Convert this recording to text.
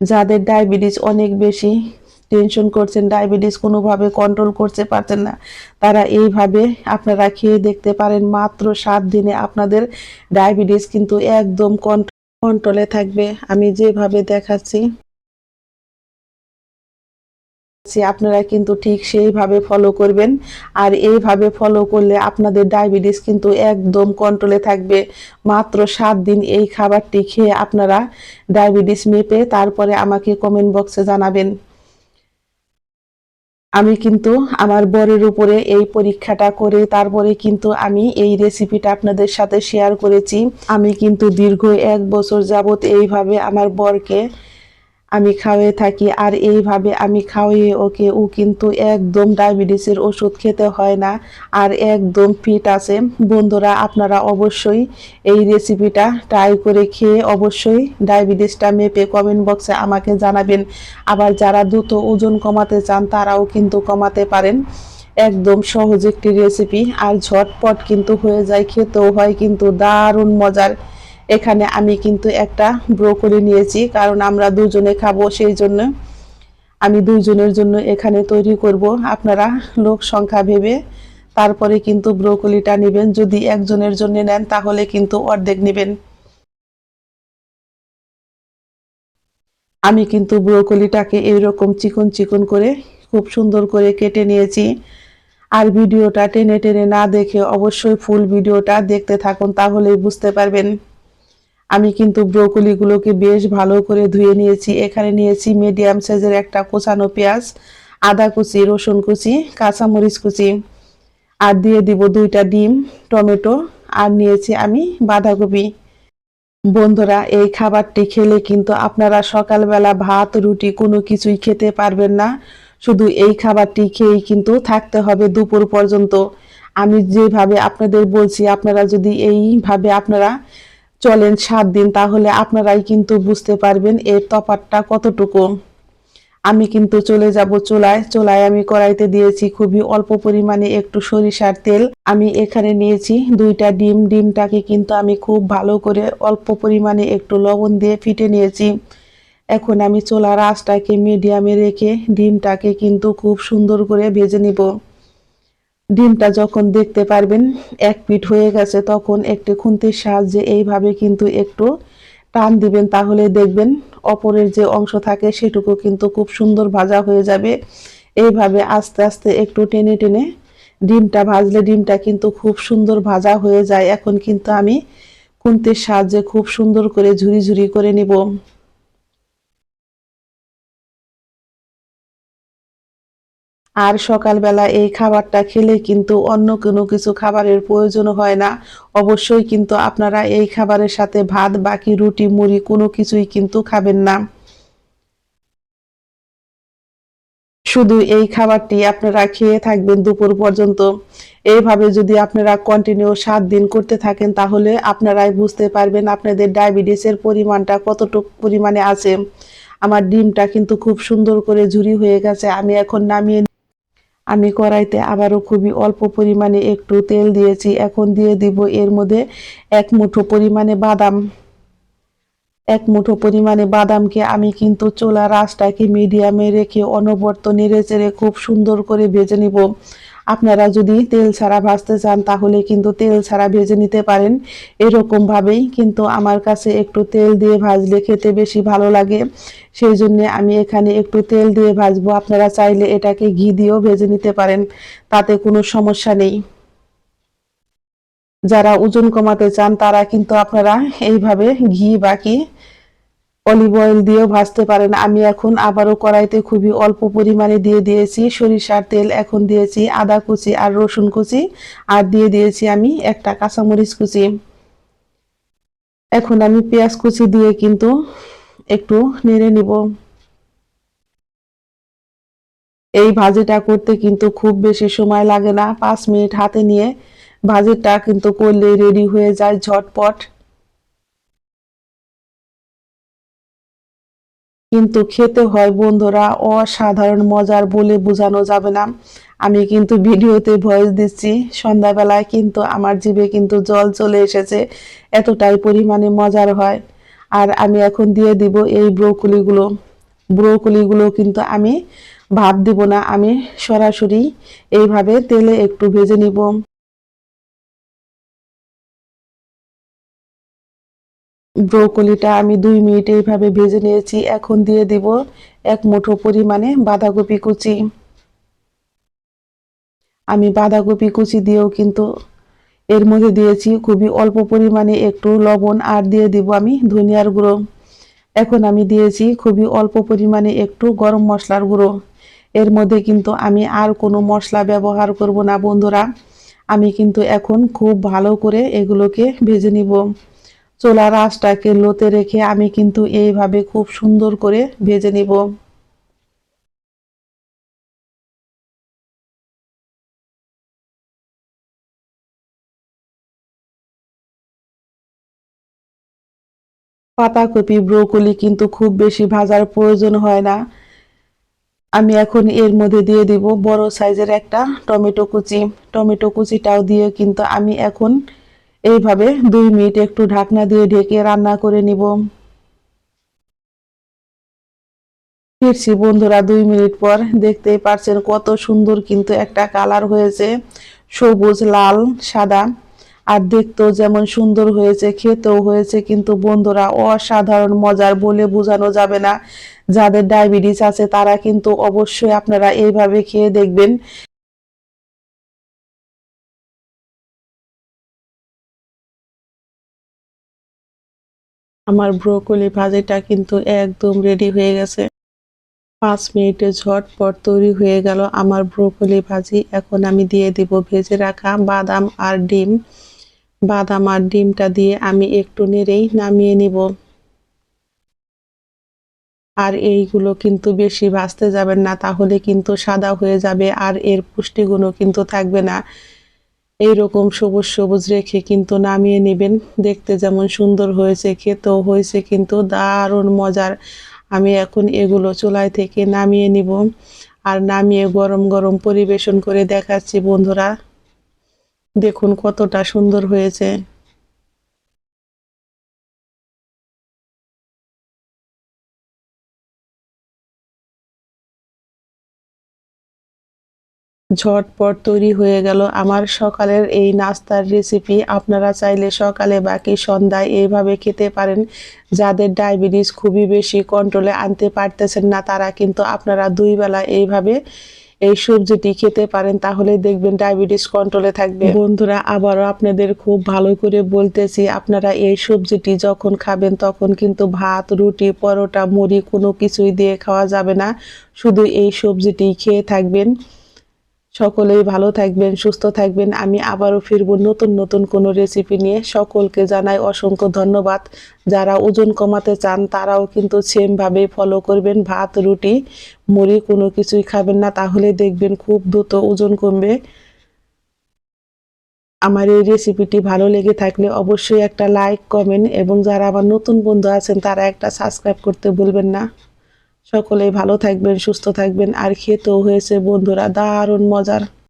যাদের ডায়াবেটিস অনেক বেশি টেনশন করছেন, ডায়াবেটিস কোনোভাবে কন্ট্রোল করতে পারছেন না, তারা এইভাবে আপনারা খেয়ে দেখতে পারেন মাত্র সাত দিনে আপনাদের ডায়াবেটিস কিন্তু একদম কন্ট্রোলে থাকবে। আমি যেভাবে দেখাচ্ছি আপনারা কিন্তু ঠিক সেইভাবে ফলো করবেন। আর এইভাবে ফলো করলে আপনাদের ডায়াবেটিস কিন্তু একদম কন্ট্রোলে থাকবে। মাত্র সাত দিন এই খাবারটি খেয়ে আপনারা ডায়াবেটিস মেপে তারপরে আমাকে কমেন্ট বক্সে জানাবেন। আমি কিন্তু আমার বরের উপরে এই পরীক্ষাটা করে তারপরে কিন্তু আমি এই রেসিপিটা আপনাদের সাথে শেয়ার করেছি। আমি কিন্তু দীর্ঘ এক বছর যাবত এইভাবে আমার বরকে আমি খাওয়াই থাকি আর এইভাবে আমি খাওয়িয়ে ওকে, ও কিন্তু একদম ডায়াবেটিসের ওষুধ খেতে হয় না আর একদম ফিট আছে। বন্ধুরা, আপনারা অবশ্যই এই রেসিপিটা ট্রাই করে খেয়ে অবশ্যই ডায়াবেটিসটা মেপে কমেন্ট বক্সে আমাকে জানাবেন। আবার যারা দ্রুত ওজন কমাতে চান, তারাও কিন্তু কমাতে পারেন। একদম সহজ একটি রেসিপি আর ঝটপট কিন্তু হয়ে যায়, খেতেও হয় কিন্তু দারুণ মজার। এখানে আমি কিন্তু একটা ব্রোকলি নিয়েছি, কারণ আমরা দুজনে খাব সেই জন্য। আমি দুজনের জন্য এখানে তৈরি করব, আপনারা লোক সংখ্যা ভেবে। তারপরে কিন্তু ব্রোকলিটা নেবেন, যদি একজনের জন্য নেন, তাহলে কিন্তু অর্ধেক নেবেন। আমি কিন্তু ব্রোকলিটাকে এইরকম চিকন চিকন করে, খুব সুন্দর করে কেটে নিয়েছি। আর ভিডিওটা টেনে টেনে না দেখে অবশ্যই ফুল ভিডিওটা দেখতে থাকুন, তাহলেই বুঝতে পারবেন। আমি কিন্তু ব্রোকলিগুলোকে বেশ ভালো করে ধুয়ে নিয়েছি। এখানে নিয়েছি মিডিয়াম সাইজের একটা কোচানো পেঁয়াজ, আদা কুচি, রসুন কুচি, কাঁচামরিচ কুচি। আর দিয়ে দিব দুইটা ডিম, টমেটো। আর নিয়েছি আমি বাঁধাকপি। বন্ধুরা, এই খাবারটি খেলে কিন্তু আপনারা সকালবেলা ভাত, রুটি কোনো কিছুই খেতে পারবেন না। শুধু এই খাবারটি খেয়েই কিন্তু থাকতে হবে দুপুর পর্যন্ত। আমি যেভাবে আপনাদের বলছি, আপনারা যদি এইভাবে আপনারা চলেন সাত দিন, তাহলে আপনারাই কিন্তু বুঝতে পারবেন এর তফাতটা কতটুকু। আমি কিন্তু চলে যাব চুলায়। চুলায় আমি কড়াইতে দিয়েছি খুবই অল্প পরিমাণে একটু সরিষার তেল। আমি এখানে নিয়েছি দুইটা ডিম। ডিমটাকে কিন্তু আমি খুব ভালো করে অল্প পরিমাণে একটু লবণ দিয়ে ফিটে নিয়েছি। এখন আমি চোলার আঁচটাকে মিডিয়ামে রেখে ডিমটাকে কিন্তু খুব সুন্দর করে ভেজে নিব। ডিমটা যখন দেখতে পারবেন, এক পিঠ হয়ে গেছে, তখন একটি খুন্তির সাহায্যে এইভাবে কিন্তু একটু টান দিবেন, তাহলে দেখবেন অপরের যে অংশ থাকে সেটুকু কিন্তু খুব সুন্দর ভাজা হয়ে যাবে। এইভাবে আস্তে আস্তে একটু টেনে টেনে ডিমটা ভাজলে ডিমটা কিন্তু খুব সুন্দর ভাজা হয়ে যায়। এখন কিন্তু আমি খুন্তির সাহায্যে খুব সুন্দর করে ঝুরি ঝুরি করে নিব। আর সকালবেলা এই খাবারটা খেলে কিন্তু অন্য কোনো কিছু খাবারের প্রয়োজন হয় না। অবশ্যই কিন্তু আপনারা এই খাবারের সাথে ভাত, বাকি রুটি, মুড়ি কোনো কিছুই কিন্তু খাবেন না। শুধু এই খাবারটি আপনারা খেয়ে থাকবেন দুপুর পর্যন্ত। এইভাবে যদি আপনারা কন্টিনিউ সাত দিন করতে থাকেন, তাহলে আপনারাই বুঝতে পারবেন আপনাদের ডায়াবেটিসের পরিমাণটা কতটুকু পরিমাণে আছে। আমার ডিমটা কিন্তু খুব সুন্দর করে ঝুরি হয়ে গেছে, আমি এখন নামিয়ে আমি কড়াইতে আবারও খুবই অল্প পরিমাণে একটু তেল দিয়েছি। এখন দিয়ে দিব এর মধ্যে এক মুঠো পরিমাণে বাদাম। এক মুঠো পরিমাণে বাদামকে আমি কিন্তু চোলা রাসটাকে মিডিয়ামে রেখে অনবর্ত নেড়ে চেড়ে খুব সুন্দর করে ভেজে নিব। আপনারা যদি তেল ছাড়া ভাজতে চান, তাহলে কিন্তু তেল ছাড়া ভেজে নিতে পারেন। এরকমভাবেই কিন্তু আমার কাছে একটু তেল দিয়ে ভাজলে খেতে বেশি ভালো লাগে। সেই জন্য আমি এখানে একটু তেল দিয়ে ভাজবো। আপনারা চাইলে এটাকে ঘি দিয়েও ভেজে নিতে পারেন, তাতে কোনো সমস্যা নেই। যারা ওজন কমাতে চান, তারা কিন্তু আপনারা এইভাবে ঘি বাকি অলিভ অয়েল দিয়েও ভাজতে পারেন। আমি এখন আবারও কড়াইতে খুবই অল্প পরিমাণে দিয়ে দিয়েছি সরিষার তেল। এখন দিয়েছি আদা কুচি আর রসুন কুচি। আর দিয়ে দিয়েছি আমি একটা কাঁচামরিচ কুচি। এখন আমি পেঁয়াজ কুচি দিয়ে কিন্তু একটু নেড়ে নিব। এই ভাজিটা করতে কিন্তু খুব বেশি সময় লাগে না। পাঁচ মিনিট হাতে নিয়ে ভাজিটা কিন্তু করলে রেডি হয়ে যায় ঝটপট। কিন্তু খেতে হয় বন্ধুরা, অসাধারণ মজার বলে বোঝানো যাবে না। আমি কিন্তু ভিডিওতে ভয়েস দিচ্ছি, সন্ধ্যাবেলায় কিন্তু আমার জিভে কিন্তু জল চলে এসেছে, এতটাই পরিমাণে মজার হয়। আর আমি এখন দিয়ে দিব এই ব্রোকলিগুলো। ব্রোকলিগুলো কিন্তু আমি ভাব দিব না, আমি সরাসরি এইভাবে তেলে একটু ভেজে নিব। ব্রোকলিটা আমি দুই মিনিট এইভাবে ভেজে নিয়েছি। এখন দিয়ে দিব এক মুঠো পরিমাণে বাঁধাকপি কুচি। আমি বাঁধাকপি কুচি দিয়েও কিন্তু এর মধ্যে দিয়েছি খুবই অল্প পরিমাণে একটু লবণ, আর দিয়ে দিব আমি ধনিয়ার গুঁড়ো। এখন আমি দিয়েছি খুবই অল্প পরিমাণে একটু গরম মশলার গুঁড়ো। এর মধ্যে কিন্তু আমি আর কোনো মশলা ব্যবহার করব না, বন্ধুরা। আমি কিন্তু এখন খুব ভালো করে এগুলোকে ভেজে নিব। চোলা রাসটাকে লোতে রেখে আমি কিন্তু এইভাবে খুব সুন্দর করে ভেজে নিব। পাতাকপি, ব্রোকলি কিন্তু খুব বেশি ভাজার প্রয়োজন হয় না। আমি এখন এর মধ্যে দিয়ে দিব বড় সাইজের একটা টমেটো কুচি। টমেটো কুচিটাও দিয়ে কিন্তু আমি এখন এইভাবে দুই মিনিট একটু ঢাকনা দিয়ে ঢেকে রান্না করে নিব। ফিরছি বন্ধুরা, দুই মিনিট পর দেখতেই পারছেন কত সুন্দর কিন্তু একটা কালার হয়েছে। সবুজ, লাল, সাদা। আর দেখতেও যেমন সুন্দর হয়েছে, খেতেও হয়েছে, কিন্তু বন্ধুরা অসাধারণ মজার বলে বোঝানো যাবে না। যাদের ডায়াবেটিস আছে তারা কিন্তু অবশ্যই আপনারা এইভাবে খেয়ে দেখবেন। আমার ব্রোকলি ভাজিটা কিন্তু একদম রেডি হয়ে গেছে। পাঁচ মিনিটে ঝটপট তৈরি হয়ে গেল আমার ব্রোকলি ভাজি। এখন আমি দিয়ে দিব ভেজে রাখা বাদাম আর ডিম। বাদাম আর ডিমটা দিয়ে আমি একটু নেড়েই নামিয়ে নিব। আর এইগুলো কিন্তু বেশি ভাজতে যাবেন না, তাহলে কিন্তু সাদা হয়ে যাবে আর এর পুষ্টিগুণও কিন্তু থাকবে না। এইরকম সবুজ সবুজ রেখে কিন্তু নামিয়ে নেবেন। দেখতে যেমন সুন্দর হয়েছে, খেতেও হয়েছে কিন্তু দারুণ মজার। আমি এখন এগুলো চুলাই থেকে নামিয়ে নিব আর নামিয়ে গরম গরম পরিবেশন করে দেখাচ্ছি বন্ধুরা। দেখুন কতটা সুন্দর হয়েছে। ঝটপট তৈরি হয়ে গেল। আমার সকালের এই নাস্তার রেসিপি আপনারা চাইলে সকালে বাকি সন্ধ্যায় এইভাবে খেতে পারেন। যাদের ডায়াবেটিস খুবই বেশি কন্ট্রোলে আনতে পারতেছেন না, তারা কিন্তু আপনারা দুই বেলা এইভাবে এই সবজিটি খেতে পারেন। তাহলে দেখবেন ডায়াবেটিস কন্ট্রোলে থাকবে। বন্ধুরা, আবারও আপনাদের খুব ভালো করে বলতেছি, আপনারা এই সবজিটি যখন খাবেন তখন কিন্তু ভাত, রুটি, পরোটা, মুড়ি কোনো কিছুই দিয়ে খাওয়া যাবে না। শুধু এই সবজিটি খেয়ে থাকবেন। সকলেই ভালো থাকবেন, সুস্থ থাকবেন। আমি আবারও ফিরব নতুন নতুন কোনো রেসিপি নিয়ে। সকলকে জানাই অসংখ্য ধন্যবাদ। যারা ওজন কমাতে চান, তারাও কিন্তু সেমভাবে ফলো করবেন। ভাত, রুটি, মুড়ি কোনো কিছুই খাবেন না। তাহলে দেখবেন খুব দ্রুত ওজন কমবে। আমার এই রেসিপিটি ভালো লেগে থাকলে অবশ্যই একটা লাইক কমেন্ট এবং যারা আমার নতুন বন্ধু আছেন, তারা একটা সাবস্ক্রাইব করতে ভুলবেন না। সকলেই ভালো থাকবেন সুস্থ থাকবেন। আর খেতেও হয়েছে বন্ধুরা দারুণ মজার।